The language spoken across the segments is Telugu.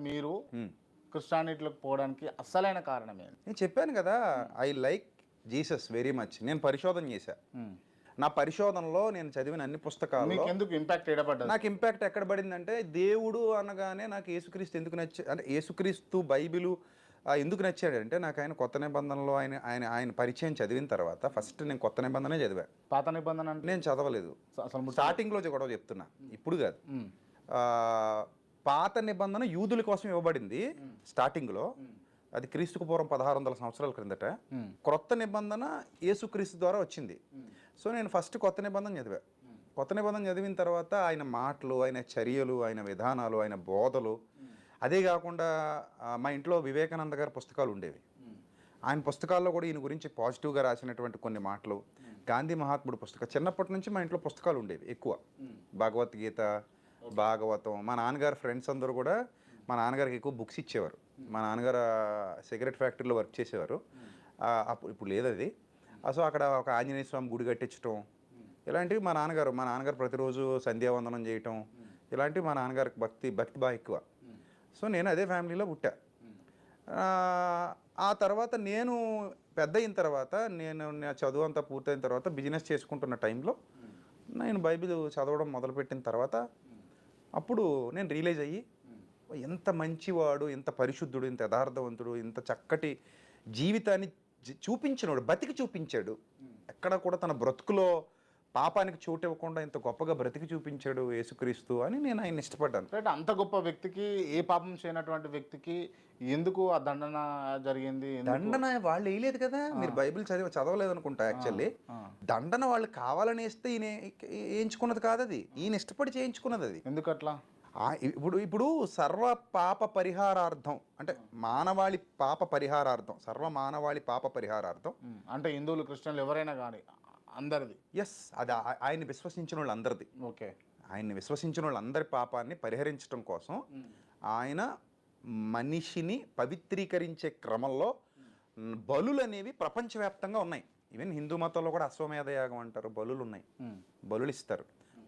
మీరు క్రిస్టియానిటీలోకి పోవడానికి అస్సలైన కారణం ఏంటి? నేను చెప్పాను కదా I like Jesus very much. నేను పరిశోధన చేశా. నా పరిశోధనలో నేను చదివిన అన్ని పుస్తకాల్లో మీకు ఎందుకు ఇంపాక్ట్ నాకు ఇంపాక్ట్ ఎక్కడ పడిందంటే దేవుడు అనగానే నాకు యేసుక్రీస్తు ఎందుకు నచ్చా అంటే యేసుక్రీస్తు బైబిలు ఎందుకు నచ్చాడంటే నాకు ఆయన కొత్త నిబంధనలో ఆయన ఆయన ఆయన పరిచయం చదివిన తర్వాత ఫస్ట్ నేను కొత్త నిబంధనే చదివా. పాత నిబంధన అంటే? నేను చదవలేదు. స్టార్టింగ్లో గొడవ చెప్తున్నా. ఇప్పుడు కాదు. పాత నిబంధన యూదుల కోసం ఇవ్వబడింది స్టార్టింగ్లో. అది క్రీస్తుకు పూర్వం పదహారు వందల సంవత్సరాల క్రిందట. క్రొత్త నిబంధన యేసుక్రీస్తు ద్వారా వచ్చింది. సో నేను ఫస్ట్ కొత్త నిబంధన చదివా. కొత్త నిబంధన చదివిన తర్వాత ఆయన మాటలు ఆయన చర్యలు ఆయన విధానాలు ఆయన బోధలు అదే కాకుండా మా ఇంట్లో వివేకానంద గారి పుస్తకాలు ఉండేవి. ఆయన పుస్తకాల్లో కూడా ఈయన గురించి పాజిటివ్గా రాసినటువంటి కొన్ని మాటలు గాంధీ మహాత్ముడు పుస్తకం చిన్నప్పటి నుంచి మా ఇంట్లో పుస్తకాలు ఉండేవి ఎక్కువ. భగవద్గీత భాగవతం. మా నాన్నగారు ఫ్రెండ్స్ అందరూ కూడా మా నాన్నగారికి ఎక్కువ బుక్స్ ఇచ్చేవారు. మా నాన్నగారు సిగరెట్ ఫ్యాక్టరీలో వర్క్ చేసేవారు. అప్పుడు ఇప్పుడు లేదు అది. సో అక్కడ ఒక ఆంజనేయ స్వామి గుడి కట్టించడం ఇలాంటివి మా నాన్నగారు మా నాన్నగారు ప్రతిరోజు సంధ్యావందనం చేయటం. ఇలాంటివి మా నాన్నగారికి భక్తి భక్తి బాగా ఎక్కువ. సో నేను అదే ఫ్యామిలీలో పుట్టా. ఆ, ఆ తర్వాత నేను పెద్ద అయిన తర్వాత నేను నా చదువు అంతా పూర్తయిన తర్వాత బిజినెస్ చేసుకుంటున్న టైంలో నేను బైబిల్ చదవడం మొదలుపెట్టిన తర్వాత అప్పుడు నేను రియలైజ్ అయ్యి ఎంత మంచివాడు ఎంత పరిశుద్ధుడు ఇంత యథార్థవంతుడు ఇంత చక్కటి జీవితాన్ని చూపించినోడు బతికి చూపించాడు. ఎక్కడ కూడా తన బ్రతుకులో పాపానికి చోటు ఇవ్వకుండా ఇంత గొప్పగా బ్రతికి చూపించాడు యేసుక్రీస్తు అని నేను ఆయన ఇష్టపడ్డాను. రైట్ అంత గొప్ప వ్యక్తికి ఏ పాపం చేయనటువంటి వ్యక్తికి ఎందుకు ఆ దండన జరిగింది? దండన వాళ్ళు వేయలేదు కదా. మీరు బైబిల్ చదివి చదవలేదు అనుకుంటా యాక్చువల్లీ. దండన వాళ్ళు కావాలని వేస్తే ఈయన వేయించుకున్నది కాదు అది. ఈయన ఇష్టపడి చేయించుకున్నది అది. ఎందుకు అట్లా ఆ, ఇప్పుడు ఇప్పుడు సర్వ పాప పరిహారార్థం అంటే మానవాళి పాప పరిహారార్థం సర్వ మానవాళి పాప పరిహారార్థం. అంటే హిందువులు క్రిస్టియన్లు ఎవరైనా కానీ అందరిది. ఎస్ అది ఆ- ఆయన విశ్వసించిన వాళ్ళందరిది. ఓకే. ఆయన్ని విశ్వసించిన వాళ్ళందరి పాపాన్ని పరిహరించడం కోసం ఆయన మనిషిని పవిత్రీకరించే క్రమంలో మ్, బలులు అనేవి ప్రపంచవ్యాప్తంగా ఉన్నాయి. ఈవెన్ హిందూ మతంలో కూడా అశ్వమేధ యాగం అంటారు బలులు ఉన్నాయి. బలులు ఇస్తారు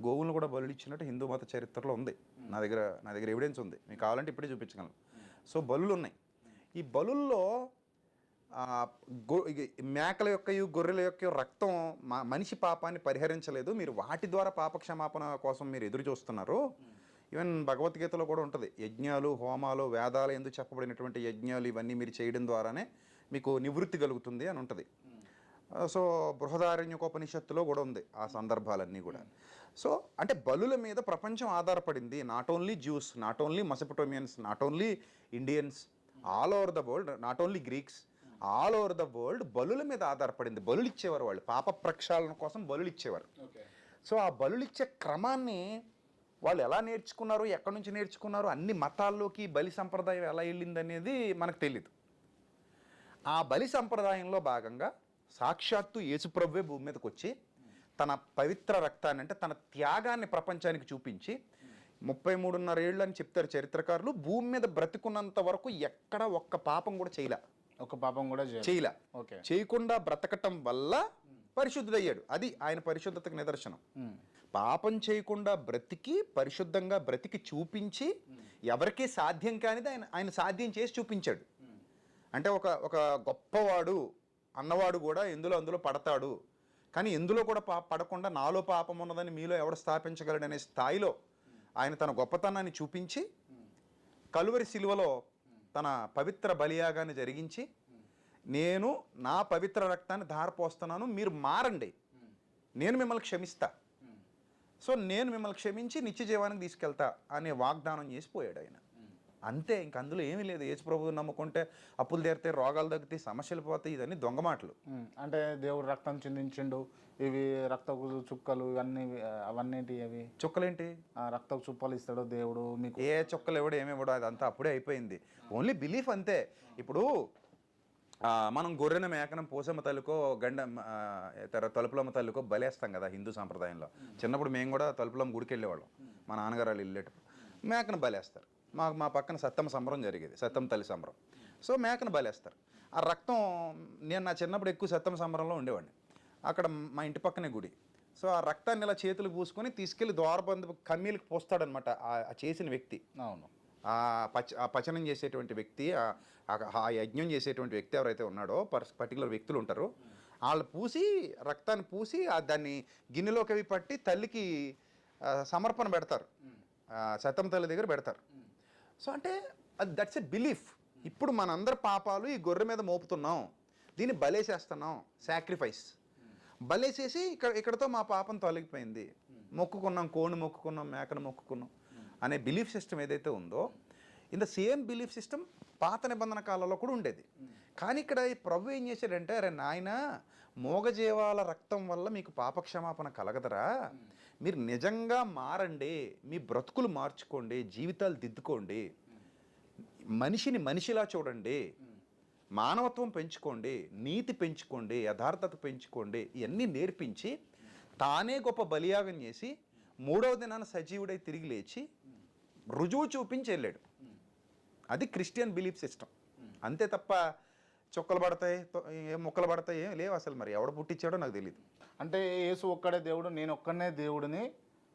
గోవులను కూడా బలులు ఇచ్చినట్టు హిందూ మత చరిత్రలో ఉంది. నా దగ్గర నా దగ్గర ఎవిడెన్స్ ఉంది. మీకు కావాలంటే ఇప్పుడే చూపించగలను. సో బలులు ఉన్నాయి ఈ బలుల్లో మేకల యొక్క గొర్రెల యొక్క రక్తం మా మనిషి పాపాన్ని పరిహరించలేదు. మీరు వాటి ద్వారా పాప క్షమాపణ కోసం మీరు ఎదురు చూస్తున్నారు. ఈవెన్ భగవద్గీతలో కూడా ఉంటుంది. యజ్ఞాలు హోమాలు వేదాలు ఎందుకు చెప్పబడినటువంటి యజ్ఞాలు ఇవన్నీ మీరు చేయడం ద్వారానే మీకు నివృత్తి కలుగుతుంది అని ఉంటుంది. సో బృహదారణ్యకోపనిషత్తులో కూడా ఉంది ఆ సందర్భాలన్నీ కూడా. సో అంటే బలుల మీద ప్రపంచం ఆధారపడింది. Not only Jews not only Mesopotamians not only Indians all over the world not only Greeks all over the world బలుల మీద ఆధారపడింది. బలులు ఇచ్చేవారు వాళ్ళు. పాప ప్రక్షాళన కోసం బలులు ఇచ్చేవారు సో ఆ బలులు ఇచ్చే క్రమాన్ని వాళ్ళు ఎలా నేర్చుకున్నారు ఎక్కడి నుంచి నేర్చుకున్నారు అన్ని మతాల్లోకి బలి సంప్రదాయం ఎలా వెళ్ళింది అనేది మనకు తెలియదు ఆ బలి సంప్రదాయంలో భాగంగా సాక్షాత్తు యేసుప్రభువే భూమి మీదకి వచ్చి తన పవిత్ర రక్తాన్ని అంటే తన త్యాగాన్ని ప్రపంచానికి చూపించి ముప్పై మూడున్నర ఏళ్ళు అని చెప్తారు చరిత్రకారులు భూమి మీద బ్రతికున్నంత వరకు ఎక్కడ ఒక్క పాపం కూడా చేయలే. ఒక పాపం కూడా చేయాలి. ఓకే. చేయకుండా బ్రతకటం వల్ల పరిశుద్ధుడయ్యాడు. అది ఆయన పరిశుద్ధతకు నిదర్శనం. పాపం చేయకుండా బ్రతికి పరిశుద్ధంగా బ్రతికి చూపించి ఎవరికీ సాధ్యం కానిది ఆయన ఆయన సాధ్యం చేసి చూపించాడు. అంటే ఒక ఒక గొప్పవాడు అన్నవాడు కూడా ఎందులో అందులో పడతాడు. కానీ ఎందులో కూడా పా పడకుండా నాలో పాపం ఉన్నదని మీలో ఎవడు స్థాపించగలడు అనే స్థాయిలో ఆయన తన గొప్పతనాన్ని చూపించి కలువరి శిలువలో తన పవిత్ర బలియాగాన్ని జరిగించి నేను నా పవిత్ర రక్తాన్ని ధారపోస్తున్నాను మీరు మారండి. నేను మిమ్మల్ని క్షమిస్తా. సో నేను మిమ్మల్ని క్షమించి నిత్య జీవానికి తీసుకెళ్తా అనే వాగ్దానం చేసిపోయాడు ఆయన. అంతే ఇంక అందులో ఏమీ లేదు. యేసు ప్రభువు నమ్ముకుంటే అప్పులు తీరితే రోగాలు తగ్గితే సమస్యలు పోతాయి. ఇదన్నీ దొంగ మాటలు. అంటే దేవుడు రక్తం చిందించిండు. ఇవి రక్తపు చుక్కలు ఇవన్నీ ఆ, అవన్నిటి అవి. చుక్కలేంటి? ఆ, రక్తపు చుక్కలు ఇస్తాడు దేవుడు మీకు. ఏ చుక్కలు ఎవడు ఏమి ఇవ్వడు అదంతా అప్పుడే అయిపోయింది. ఓన్లీ బిలీఫ్ అంతే. ఇప్పుడు మనం గొర్రెన మేకనం పోసమ్మ తల్లికో గండ తలుపులమ్మ తల్లికో బలేస్తాం కదా హిందూ సాంప్రదాయంలో. చిన్నప్పుడు మేము కూడా తలుపులమ్మ గుడికి వెళ్ళేవాళ్ళం మా నాన్నగారు వాళ్ళు వెళ్ళేటప్పుడు. మేకను బలేస్తారు. మా మా పక్కన సత్తమ్మ సంబరం జరిగేది సత్తమ్మ తల్లి సంబరం. సో మేకను బలేస్తారు. ఆ రక్తం నేను నా చిన్నప్పుడు ఎక్కువ సత్తమ్మ సంబరంలో ఉండేవాడిని. అక్కడ మా ఇంటి పక్కనే గుడి. సో ఆ రక్తాన్ని ఇలా చేతులు పూసుకొని తీసుకెళ్ళి ద్వారబంధు కమ్మీలకు పోస్తాడనమాట ఆ చేసిన వ్యక్తి. అవును. ఆ పచ ఆ పచనం చేసేటువంటి వ్యక్తి ఆ- యజ్ఞం చేసేటువంటి వ్యక్తి ఎవరైతే ఉన్నాడో పర్టికులర్ వ్యక్తులు ఉంటారో. వాళ్ళు పూసి రక్తాన్ని పూసి ఆ దాన్ని గిన్నెలోకి అవి పట్టి తల్లికి సమర్పణ పెడతారు. శతం తల్లి దగ్గర పెడతారు. సో అంటే అది దట్స్ ఎ బిలీఫ్ ఇప్పుడు మనందరి పాపాలు ఈ గొర్రె మీద మోపుతున్నాం. దీన్ని బలేసేస్తున్నాం సాక్రిఫైస్ బలేసేసి ఇక్కడ ఇక్కడతో మా పాపం తొలగిపోయింది. మొక్కుకున్నాం కోడిని మొక్కుకున్నాం మేకను మొక్కుకున్నాం అనే బిలీఫ్ సిస్టమ్ ఏదైతే ఉందో in the same belief system పాత నిబంధన కాలంలో కూడా ఉండేది. కానీ ఇక్కడ ఈ ప్రభు ఏం చేశాడంటే అరే నాయన మోగజీవాల రక్తం వల్ల మీకు పాపక్షమాపణ కలగదరా. మీరు నిజంగా మారండి మీ బ్రతుకులు మార్చుకోండి జీవితాలు దిద్దుకోండి మనిషిని మనిషిలా చూడండి మానవత్వం పెంచుకోండి నీతి పెంచుకోండి యథార్థత పెంచుకోండి ఇవన్నీ నేర్పించి తానే గొప్ప బలియాగం చేసి మూడవ దినాన సజీవుడై తిరిగి లేచి రుజువు చూపించి వెళ్ళాడు. అది క్రిస్టియన్ బిలీఫ్ సిస్టమ్ అంతే తప్ప చుక్కలు పడతాయి ఏం ముక్కలు పడతాయి ఏం లేవు అసలు మరి. ఎవడ పుట్టించాడో నాకు తెలియదు అంటే యేసు ఒక్కడే దేవుడు నేను ఒక్కనే దేవుడిని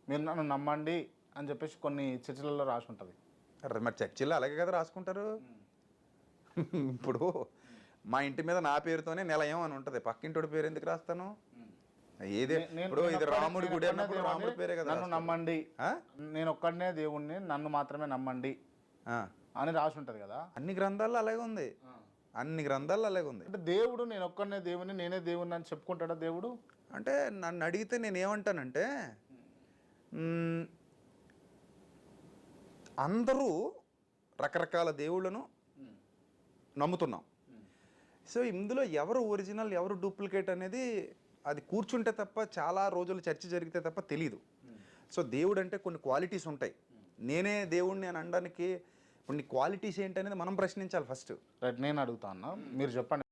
మీరు నన్ను నమ్మండి అని చెప్పేసి కొన్ని చర్చలలో రాసి ఉంటుంది అరే మరి చర్చిల్లో అలాగే కదా రాసుకుంటారు? ఇప్పుడు మా ఇంటి మీద నా పేరుతోనే నిలయం అని ఉంటుంది. పక్కింటోడి పేరు ఎందుకు రాస్తాను? ఏదే ఇప్పుడు ఇది రాముడి గుడి అన్నప్పుడు రాముడి పేరే కదా నన్ను. నమ్మండి? నేను ఒక్కడనే దేవుణ్ణి నన్ను మాత్రమే నమ్మండి. అని రాసి ఉంటుంది కదా. అన్ని గ్రంథాల్లో అలాగే ఉంది. అన్ని గ్రంథాల్లో అలాగే ఉంది. అంటే దేవుడు నేను ఒక్కనే దేవుని నేనే దేవుని అని చెప్పుకుంటాడా దేవుడు? అంటే నన్ను అడిగితే నేను ఏమంటానంటే అందరూ రకరకాల దేవుళ్ళను నమ్ముతున్నాం. సో ఇందులో ఎవరు ఒరిజినల్ ఎవరు డూప్లికేట్ అనేది అది కూర్చుంటే తప్ప చాలా రోజులు చర్చ జరిగితే తప్ప తెలియదు సో దేవుడు అంటే కొన్ని క్వాలిటీస్ ఉంటాయి. నేనే దేవుణ్ణి అని అనడానికి కొన్ని క్వాలిటీస్ ఏంటి అనేది మనం ప్రశ్నించాలి ఫస్ట్ రైట్ నేను అడుగుతా అన్న. మీరు చెప్పండి.